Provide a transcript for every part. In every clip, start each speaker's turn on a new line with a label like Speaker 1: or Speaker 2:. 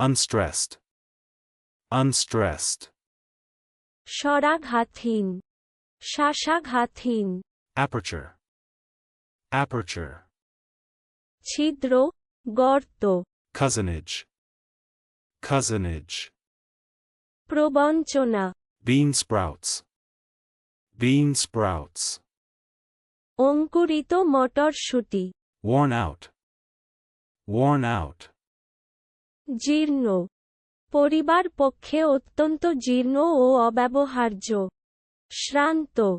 Speaker 1: unstressed, unstressed,
Speaker 2: স্বরাঘাতহীন শ্বাসাঘাতহীন
Speaker 1: aperture, aperture,
Speaker 2: ছিদ্র গর্ত
Speaker 1: cousinage, cousinage,
Speaker 2: প্রবঞ্চনা
Speaker 1: bean sprouts, bean sprouts,
Speaker 2: অঙ্কুরিত মটরশুঁটি
Speaker 1: worn out, worn out,
Speaker 2: জীর্ণ। পরিবার পক্ষে অত্যন্ত জীর্ণ ও অব্যবহার্য। শ্রান্ত।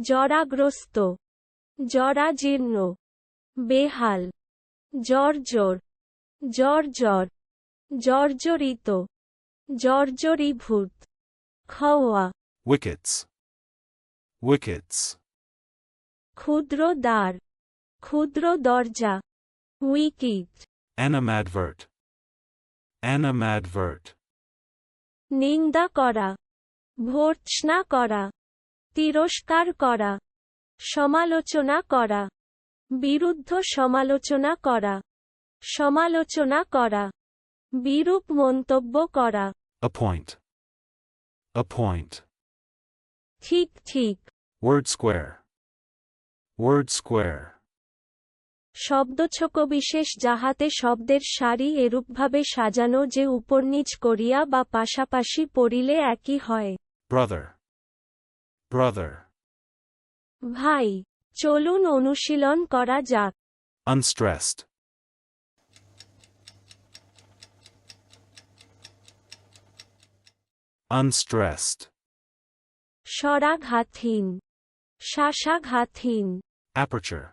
Speaker 2: জরাগ্রস্ত। জরাজীর্ণ। বেহাল। জর্জর। জর্জর। জর্জরিত। জর্জরীভূত। খওয়া
Speaker 1: উইকেটস উইকেটস
Speaker 2: ক্ষুদ্র দ্বার ক্ষুদ্র দরজা উইকিট
Speaker 1: animadvert, animadvert,
Speaker 2: নিন্দা করা ভর্ৎসনা করা তিরস্কার করা সমালোচনা করা বিরুদ্ধ সমালোচনা করা সমালোচনা করা বিরূপ মন্তব্য করা।
Speaker 1: Appoint, appoint,
Speaker 2: ঠিক ঠিক।
Speaker 1: Word square, word square,
Speaker 2: শব্দছকবিশেষ যাহাতে শব্দের সারি এরূপভাবে সাজানো যে উপরনিচ করিয়া বা পাশাপাশি পড়িলে একই হয়।
Speaker 1: ব্রাদার ব্রাদার
Speaker 2: ভাই চলুন অনুশীলন করা যাক।
Speaker 1: Unstressed, unstressed,
Speaker 2: স্বরাঘাতহীন শ্বাসাঘাতহীন
Speaker 1: aperture,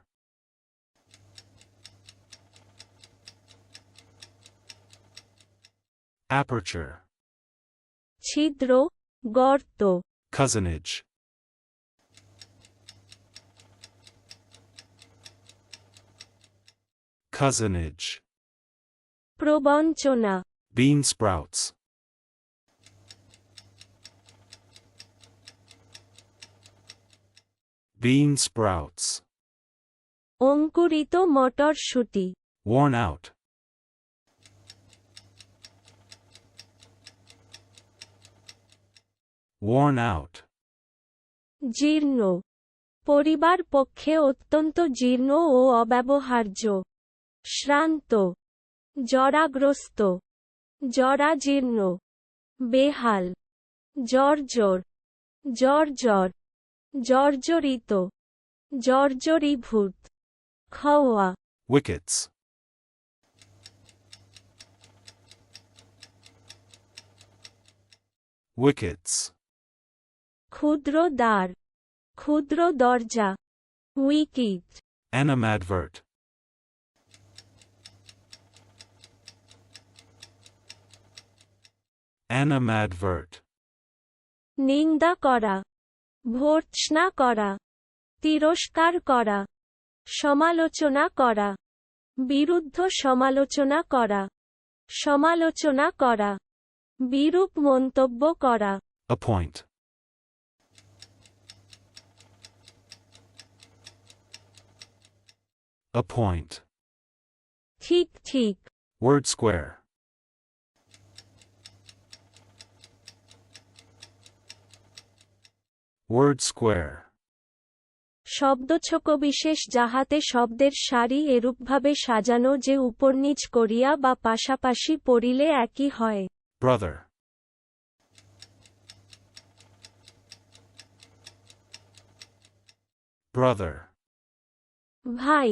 Speaker 1: aperture,
Speaker 2: ছিদ্র গর্ত
Speaker 1: cousinage, cousinage,
Speaker 2: প্রবঞ্চনা
Speaker 1: bean sprouts, bean sprouts,
Speaker 2: অঙ্কুরিত মটরশুঁটি
Speaker 1: worn out, Worn out,
Speaker 2: জীর্ণ। পরিবার পক্ষে অত্যন্ত জীর্ণ ও অব্যবহার্য। শ্রান্ত। জরাগ্রস্ত। জরাজীর্ণ। বেহাল। জর্জর জর্জর জর্জরিত জর্জরীভূত খওয়া
Speaker 1: wickets, wickets,
Speaker 2: ক্ষুদ্র দ্বার ক্ষুদ্র দরজা উইকিট।
Speaker 1: Animadvert, animadvert,
Speaker 2: নিন্দা করা ভর্ৎসনা করা তিরস্কার করা সমালোচনা করা বিরুদ্ধ সমালোচনা করা সমালোচনা করা বিরূপ মন্তব্য করা।
Speaker 1: Appoint, appoint,
Speaker 2: ঠিক ঠিক।
Speaker 1: Word square, word square,
Speaker 2: শব্দছকবিশেষ যাহাতে শব্দের সারি এরূপভাবে সাজানো যে উপরনিচ করিয়া বা পাশাপাশি পড়িলে একই হয়।
Speaker 1: Brother, brother,
Speaker 2: ভাই।